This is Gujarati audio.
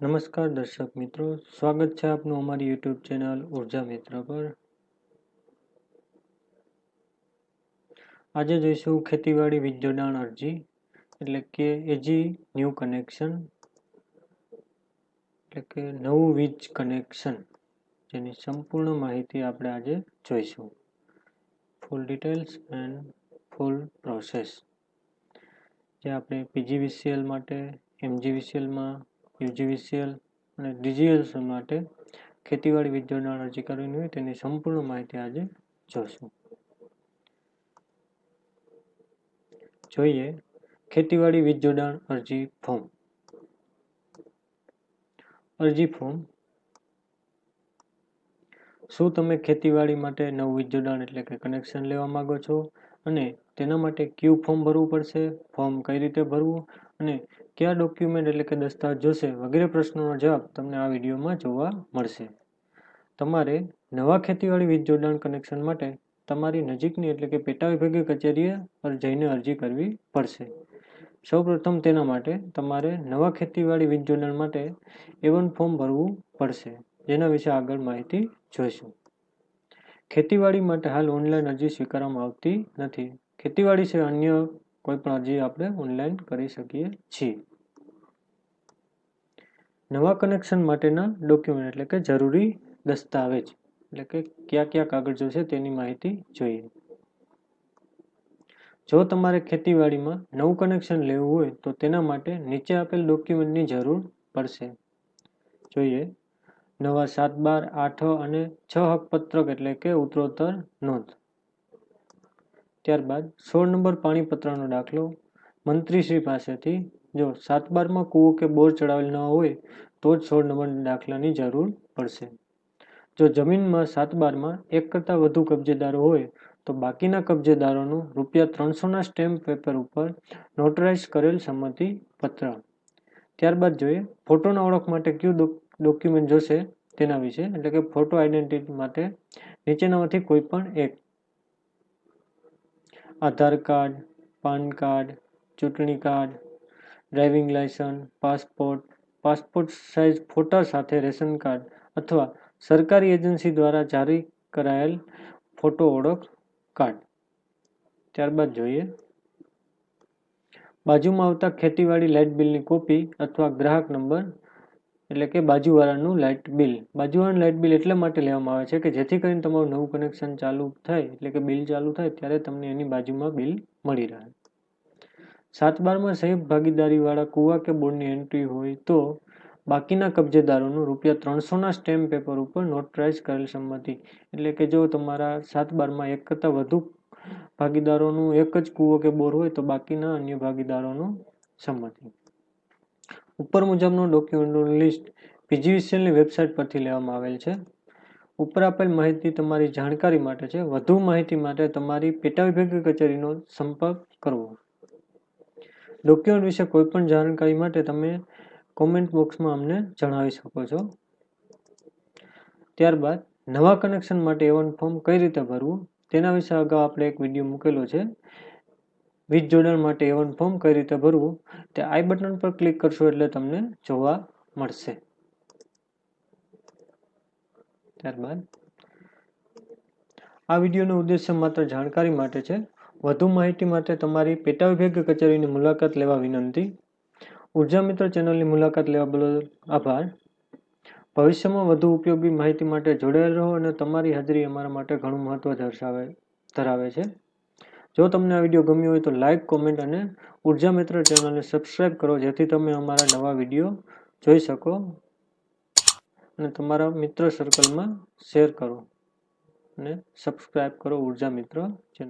નમસ્કાર દર્શક મિત્રો, સ્વાગત છે આપનું અમારી યુટ્યુબ ચેનલ ઊર્જા મિત્ર પર. આજે જોઈશું ખેતીવાડી વીજ જોડાણ અરજી, એટલે કે એજી ન્યૂ કનેક્શન, એટલે કે નવું વીજ કનેક્શન, જેની સંપૂર્ણ માહિતી આપણે આજે જોઈશું. Full details and full process જે આપણે પીજીવીસીએલ માટે, એમજીવીસીએલમાં યુજીવીસીએલ અને ડીજીએલ માટે ખેતીવાડી વીજ અરજી કરવાની હોય તેની સંપૂર્ણ માહિતી આજે જોશું. જોઈએ ખેતીવાડી વીજ જોડાણ અરજી ફોર્મ અરજી ફોર્મ શું તમે ખેતીવાડી માટે નવું વીજ જોડાણ એટલે કે કનેક્શન લેવા માંગો છો? અને તેના માટે કયું ફોર્મ ભરવું પડશે, ફોર્મ કઈ રીતે ભરવું અને કયા ડોક્યુમેન્ટ એટલે કે દસ્તાવેજ જોશે વગેરે પ્રશ્નોનો જવાબ તમને આ વિડીયોમાં જોવા મળશે. તમારે નવા ખેતીવાડી વીજ જોડાણ કનેક્શન માટે તમારી નજીકની એટલે કે પેટા વિભાગીય કચેરીએ જઈને અરજી કરવી પડશે. સૌપ્રથમ તેના માટે તમારે નવા ખેતીવાડી વીજ જોડાણ માટે એવન ફોર્મ ભરવું પડશે. જેના વિશે આગળ માહિતી જોઈશું. ખેતીવાડી માટે હાલ ઓનલાઈન અરજી સ્વીકારવામાં આવતી નથી. ખેતીવાડી છે અન્ય કોઈ પણ અરજી આપણે ઓનલાઈન કરી શકીએ છીએ. નવા કનેક્શન માટેના ડોક્યુમેન્ટ એટલે કે જરૂરી દસ્તાવેજ એટલે કે કયા કયા કાગળ જોશે તેની માહિતી જોઈએ. જો તમારે ખેતીવાડીમાં નવું કનેક્શન લેવું હોય તો તેના માટે નીચે આપેલ ડોક્યુમેન્ટની જરૂર પડશે. જોઈએ. નવા સાત બાર, આઠ અને છ હકપત્રક એટલે કે ઉત્તરોત્તર નોંધ. ત્યારબાદ સોળ નંબર પાણીપત્રનો દાખલો. મંત્રીશ્રી પાસેથી જો સાત બારમાં કૂવો કે બોર ચડાવેલ ન હોય, તો જ સોળ નંબર દાખલાની જરૂર પડશે. જો જમીનમાં સાત બારમાં એક કરતાં વધુ કબજેદારો હોય, તો બાકીના કબજેદારોનું રૂપિયા ત્રણસોના સ્ટેમ્પ પેપર ઉપર નોટરાઇઝ કરેલ સંમતિ પત્ર ત્યારબાદ જોઈએ, ફોટોના ઓળખ માટે કયું ડોક્યુમેન્ટ જોશે? તેના વિશે, એટલે કે ફોટો આઈડેન્ટિટી માટે નીચેનામાંથી કોઈ પણ એક. આધાર કાર્ડ, પાન કાર્ડ, ચૂંટણી card, driving licence passport passport size ફોટા સાથે રેશન કાર્ડ અથવા સરકારી એજન્સી દ્વારા જારી કરાયેલ ફોટો ઓળખ કાર્ડ. ત્યારબાદ જોઈએ. બાજુમાં આવતા ખેતીવાડી લાઇટ બિલની કોપી અથવા ગ્રાહક નંબર એટલે કે બાજુવાળાનું લાઇટ બિલ. બાજુવાળાનું લાઇટ બિલ એટલા માટે લેવામાં આવે છે કે જેથી કરીને તમારું નવું કનેક્શન ચાલુ થાય, એટલે કે બિલ ચાલુ થાય, ત્યારે તમને એની બાજુમાં બિલ મળી રહે. સાત બારમાં સંયુક્ત ભાગીદારીવાળા કુવા કે બોર્ડની એન્ટ્રી હોય તો બાકીના કબજેદારોનું રૂપિયા ત્રણસોના સ્ટેમ્પ પેપર ઉપર નોટરાઇઝ કરેલ સંમતિ. એટલે કે જો તમારા સાત બારમાં એક કરતાં વધુ ભાગીદારોનું એક જ કૂવો કે બોર હોય તો બાકીના અન્ય ભાગીદારોનું સંમતિ. ઉપર મુજબનો ડોક્યુમેન્ટનું લિસ્ટ પીજીવીસીએલની વેબસાઇટ પરથી લેવામાં આવેલ છે. ઉપર આપેલ માહિતી તમારી જાણકારી માટે છે. વધુ માહિતી માટે તમારી પેટા વિભાગીય કચેરીનો સંપર્ક કરવો. ડોક્યુમેન્ટ વિશે કોઈ પણ જાણકારી માટે તમે કોમેન્ટ બોક્સમાં અમને જણાવી શકો છો. ત્યારબાદ, નવા કનેક્શન માટે એવન ફોર્મ કઈ રીતે ભરવું? તેના વિશે અગાઉ આપણે એક વીડિયો મૂકેલો છે. વીજ જોડાણ માટે એવન ફોર્મ કઈ રીતે ભરવું તે આઈ બટન પર ક્લિક કરશો એટલે તમને જોવા મળશે. ત્યારબાદ, આ વિડીયોનો ઉદ્દેશ્ય માત્ર જાણકારી માટે છે. વધુ માહિતી માટે તમારી પેટા વિભાગ કચેરીની મુલાકાત લેવા વિનંતી. ઊર્જા મિત્ર ચેનલની મુલાકાત લેવા બદલ આભાર. ભવિષ્યમાં વધુ ઉપયોગી માહિતી માટે જોડાયેલ રહો અને તમારી હાજરી અમારા માટે ઘણું મહત્વ દર્શાવે ધરાવે છે. જો તમને આ વીડિયો ગમ્યો હોય તો લાઇક કોમેન્ટ અને ઊર્જા મિત્ર ચેનલને સબસ્ક્રાઈબ કરો, જેથી તમે અમારા નવા વીડિયો જોઈ શકો અને તમારા મિત્ર સર્કલમાં શેર કરો અને સબસ્ક્રાઈબ કરો ઊર્જા મિત્ર ચેનલ.